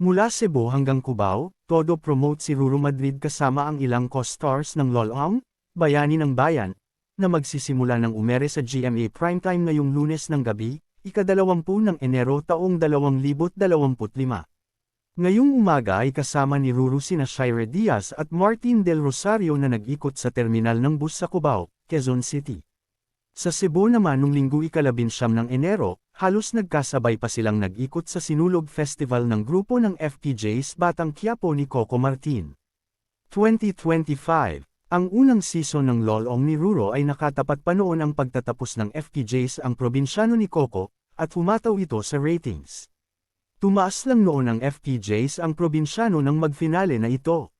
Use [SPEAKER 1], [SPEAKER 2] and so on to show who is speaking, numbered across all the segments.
[SPEAKER 1] Mula Cebu hanggang Cubao, todo promote si Ruru Madrid kasama ang ilang co-stars ng Lolong, Bayani ng Bayan, na magsisimula ng umere sa GMA Primetime ngayong lunes ng gabi, ikadalawampu ng Enero taong 2025. Ngayong umaga ay kasama ni Ruru sina Shire Diaz at Martin Del Rosario na nag-ikot sa terminal ng bus sa Cubao, Quezon City. Sa Cebu naman nung linggo ikalabinsyam ng Enero, halos nagkasabay pa silang nag-ikot sa Sinulog Festival ng grupo ng FPJs Batang Quiapo ni Coco Martin. 2025 Ang unang season ng Lolong ni Ruro ay nakatapat pa noon ang pagtatapos ng FPJs ang probinsyano ni Coco, at humataw ito sa ratings. Tumaas lang noon ang FPJs ang probinsyano ng magfinale na ito.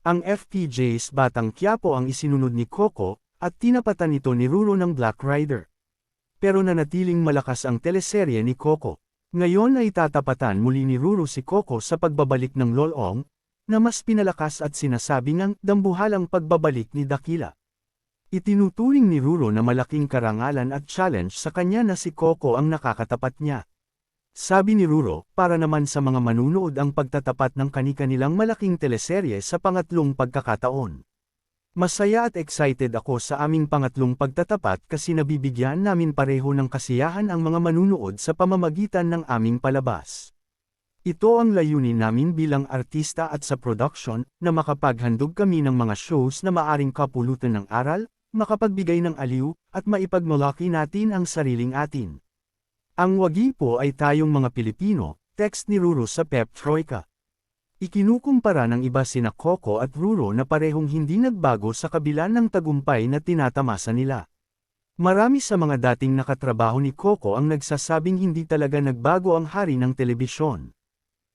[SPEAKER 1] Ang FPJs Batang Quiapo ang isinunod ni Coco, at tinapatan ito ni Ruro ng Black Rider. Pero nanatiling malakas ang teleserye ni Coco. Ngayon ay tatapatan muli ni Ruro si Coco sa pagbabalik ng Lolong, na mas pinalakas at sinasabi ngang dambuhalang pagbabalik ni Dakila. Itinuturing ni Ruro na malaking karangalan at challenge sa kanya na si Coco ang nakakatapat niya. Sabi ni Ruro, para naman sa mga manunood ang pagtatapat ng kani-kanilang malaking teleserye sa pangatlong pagkakataon. Masaya at excited ako sa aming pangatlong pagtatapat kasi nabibigyan namin pareho ng kasiyahan ang mga manunood sa pamamagitan ng aming palabas. Ito ang layunin namin bilang artista at sa production, na makapaghandog kami ng mga shows na maaring kapulutan ng aral, makapagbigay ng aliw, at maipagmalaki natin ang sariling atin. Ang wagi po ay tayong mga Pilipino, text ni Ruro sa Pep Troika. Ikinukumpara ng iba sina Coco at Ruro na parehong hindi nagbago sa kabila ng tagumpay na tinatamasa nila. Marami sa mga dating nakatrabaho ni Coco ang nagsasabing hindi talaga nagbago ang hari ng telebisyon.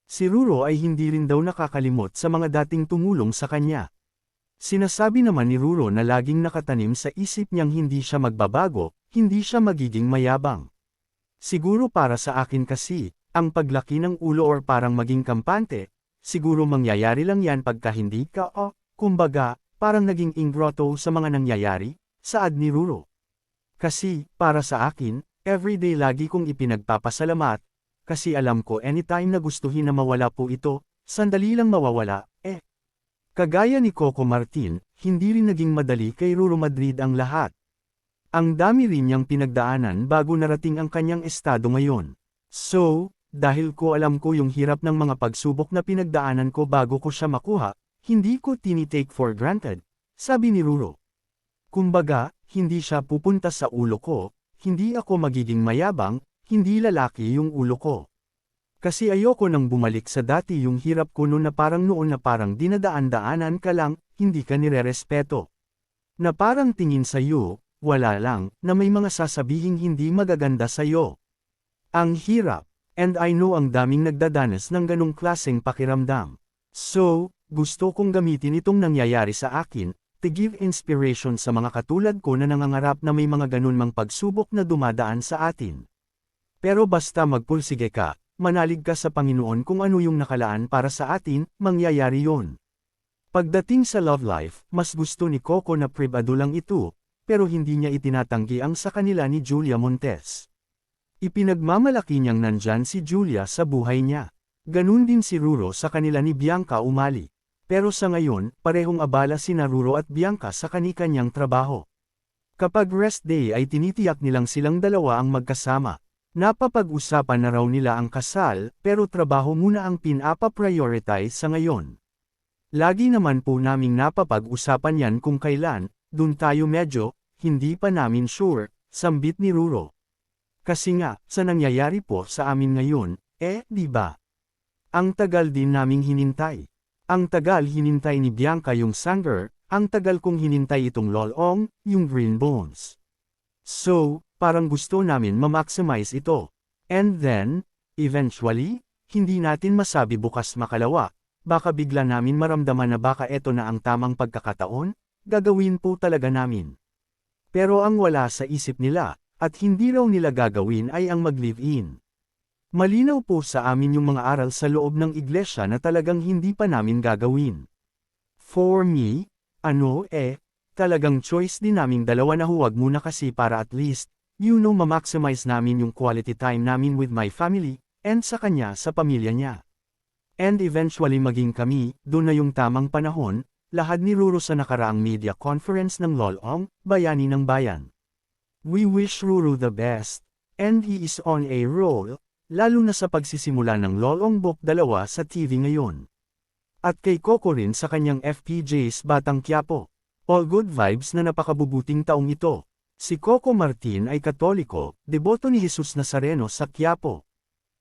[SPEAKER 1] Si Ruro ay hindi rin daw nakakalimot sa mga dating tumulong sa kanya. Sinasabi naman ni Ruro na laging nakatanim sa isip niyang hindi siya magbabago, hindi siya magiging mayabang. Siguro para sa akin kasi, ang paglaki ng ulo or parang maging kampante, siguro mangyayari lang yan pagka hindi ka o, oh, kumbaga, parang naging ingrotto sa mga nangyayari, saad ni Ruro. Kasi, para sa akin, everyday lagi kong ipinagpapasalamat, kasi alam ko anytime na gustuhin na mawala po ito, sandali lang mawawala, eh. Kagaya ni Coco Martin, hindi rin naging madali kay Ruro Madrid ang lahat. Ang dami rin niyang pinagdaanan bago narating ang kanyang estado ngayon. So, dahil ko alam ko yung hirap ng mga pagsubok na pinagdaanan ko bago ko siya makuha, hindi ko tinitake for granted, sabi ni Ruro. Kumbaga, hindi siya pupunta sa ulo ko, hindi ako magiging mayabang, hindi lalaki yung ulo ko. Kasi ayoko nang bumalik sa dati yung hirap ko noon na parang noon na parang dinadaan-daanan ka lang, hindi ka nirerespeto. Na parang tingin sa iyo, wala lang, na may mga sasabihing hindi magaganda sa iyo. Ang hirap. And I know ang daming nagdadanas ng ganong klaseng pakiramdam. So, gusto kong gamitin itong nangyayari sa akin, to give inspiration sa mga katulad ko na nangangarap na may mga ganun mang pagsubok na dumadaan sa atin. Pero basta magpulsige ka, manalig ka sa Panginoon kung ano yung nakalaan para sa atin, mangyayari yon. Pagdating sa love life, mas gusto ni Coco na privado lang ito, pero hindi niya itinatanggi ang sa kanila ni Julia Montes. Ipinagmamalaki niyang nandyan si Julia sa buhay niya. Ganun din si Ruro sa kanila ni Bianca Umali. Pero sa ngayon, parehong abala si Ruro at Bianca sa kanikanyang trabaho. Kapag rest day ay tinitiyak nilang silang dalawa ang magkasama. Napapag-usapan na raw nila ang kasal, pero trabaho muna ang pinapa-prioritize sa ngayon. Lagi naman po naming napapag-usapan yan kung kailan, dun tayo medyo, hindi pa namin sure, sambit ni Ruro. Kasi nga, sa nangyayari po sa amin ngayon, eh, di ba? Ang tagal din naming hinintay. Ang tagal hinintay ni Bianca yung Sanger, ang tagal kong hinintay itong Lolong, yung Green Bones. So, parang gusto namin ma-maximize ito. And then, eventually, hindi natin masabi bukas makalawa, baka bigla namin maramdaman na baka eto na ang tamang pagkakataon, gagawin po talaga namin. Pero ang wala sa isip nila, at hindi raw nila gagawin ay ang mag-live-in. Malinaw po sa amin yung mga aral sa loob ng iglesia na talagang hindi pa namin gagawin. For me, ano eh, talagang choice din naming dalawa na huwag muna kasi para at least, you know ma-maximize namin yung quality time namin with my family, and sa kanya sa pamilya niya. And eventually maging kami, doon na yung tamang panahon, lahad ni Ruro sa nakaraang media conference ng Lolong, Bayani ng Bayan. We wish Ruru the best, and he is on a roll, lalo na sa pagsisimula ng Lolong Book 2 sa TV ngayon. At kay Coco rin sa kanyang FPJ's Batang Quiapo. All good vibes na napakabubuting taong ito. Si Coco Martin ay katoliko, deboto ni Jesus Nazareno sa Quiapo.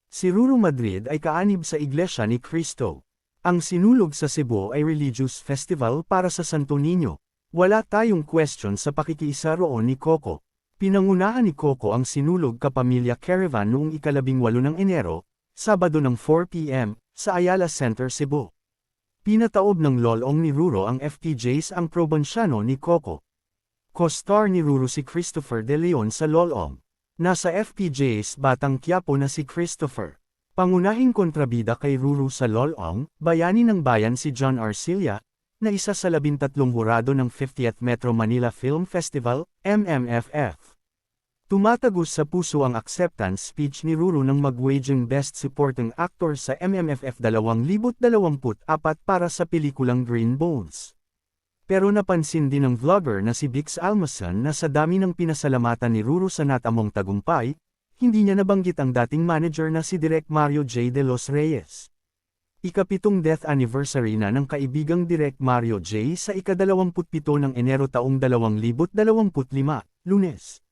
[SPEAKER 1] Si Ruru Madrid ay kaanib sa Iglesia ni Cristo. Ang sinulog sa Cebu ay religious festival para sa Santo Niño. Wala tayong question sa pakikiisa roon ni Coco. Pinangunahan ni Coco ang sinulog kapamilya caravan noong ikalabing walo ng Enero, Sabado ng 4pm, sa Ayala Center, Cebu. Pinataob ng lolong ni Ruro ang FPJs ang probonsyano ni Coco. Co-star ni Ruro si Christopher De Leon sa lolong. Nasa FPJs Batang Quiapo na si Christopher. Pangunahing kontrabida kay Ruru sa lolong, bayani ng bayan si John Arcilia, na isa sa labintatlong hurado ng 50th Metro Manila Film Festival, MMFF. Tumatagos sa puso ang acceptance speech ni Ruru ng magwaging Best Supporting Actor sa MMFF 2024 para sa pelikulang Green Bones. Pero napansin din ng vlogger na si Bix Almason na sa dami ng pinasalamatan ni Ruru sa natamong tagumpay, hindi niya nabanggit ang dating manager na si Direk Mario J. De Los Reyes. Ikapitong death anniversary na ng kaibigang Direk Mario J. sa ikadalawamputpito ng Enero taong 2025, Lunes.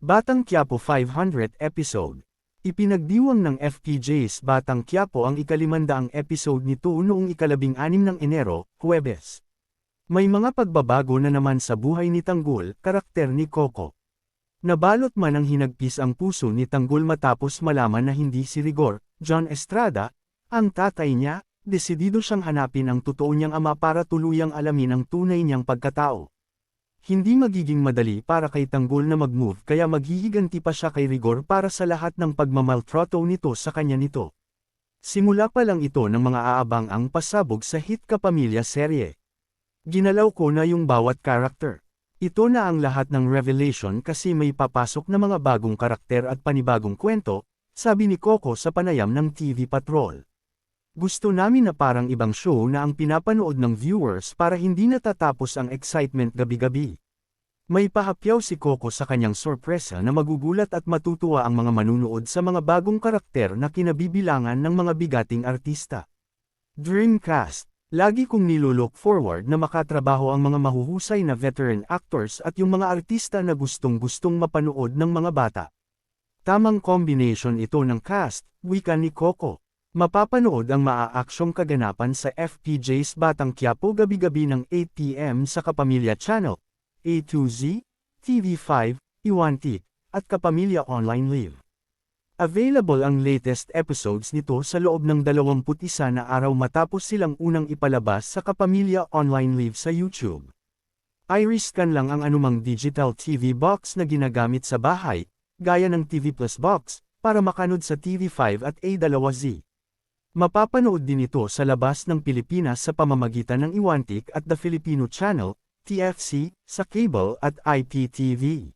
[SPEAKER 1] Batang Quiapo 500 episode. Ipinagdiwang ng FPJ's Batang Quiapo ang ikalimandaang episode nito noong ikalabing anim ng Enero, Huwebes. May mga pagbabago na naman sa buhay ni Tanggol, karakter ni Coco. Nabalot man ang hinagpis ang puso ni Tanggol matapos malaman na hindi si Rigor, John Estrada, ang tatay niya, desidido siyang hanapin ang totoo niyang ama para tuluyang alamin ang tunay niyang pagkatao. Hindi magiging madali para kay Tanggol na mag-move kaya maghihiganti pa siya kay Rigor para sa lahat ng pagmamaltrato nito sa kanya nito. Simula pa lang ito ng mga aabang ang pasabog sa hit kapamilya serye. Ginalaw ko na yung bawat karakter. Ito na ang lahat ng revelation kasi may papasok na mga bagong karakter at panibagong kwento, sabi ni Coco sa panayam ng TV Patrol. Gusto namin na parang ibang show na ang pinapanood ng viewers para hindi natatapos ang excitement gabi-gabi. May pahapyaw si Coco sa kanyang sorpresa na magugulat at matutuwa ang mga manunood sa mga bagong karakter na kinabibilangan ng mga bigating artista. Dreamcast Lagi kong nilulook forward na makatrabaho ang mga mahuhusay na veteran actors at yung mga artista na gustong-gustong mapanood ng mga bata. Tamang combination ito ng cast, wika ni Coco. Mapapanood ang maaaksyong kaganapan sa FPJ's Batang Quiapo gabi-gabi ng 8pm sa Kapamilya Channel, A2Z, TV5, Iwanti, at Kapamilya Online Live. Available ang latest episodes nito sa loob ng 21 na araw matapos silang unang ipalabas sa Kapamilya Online Live sa YouTube. Iris scan lang ang anumang digital TV box na ginagamit sa bahay, gaya ng TV Plus box, para makanood sa TV5 at A2Z. Mapapanood din ito sa labas ng Pilipinas sa pamamagitan ng Iwantik at The Filipino Channel, TFC, sa cable at IPTV.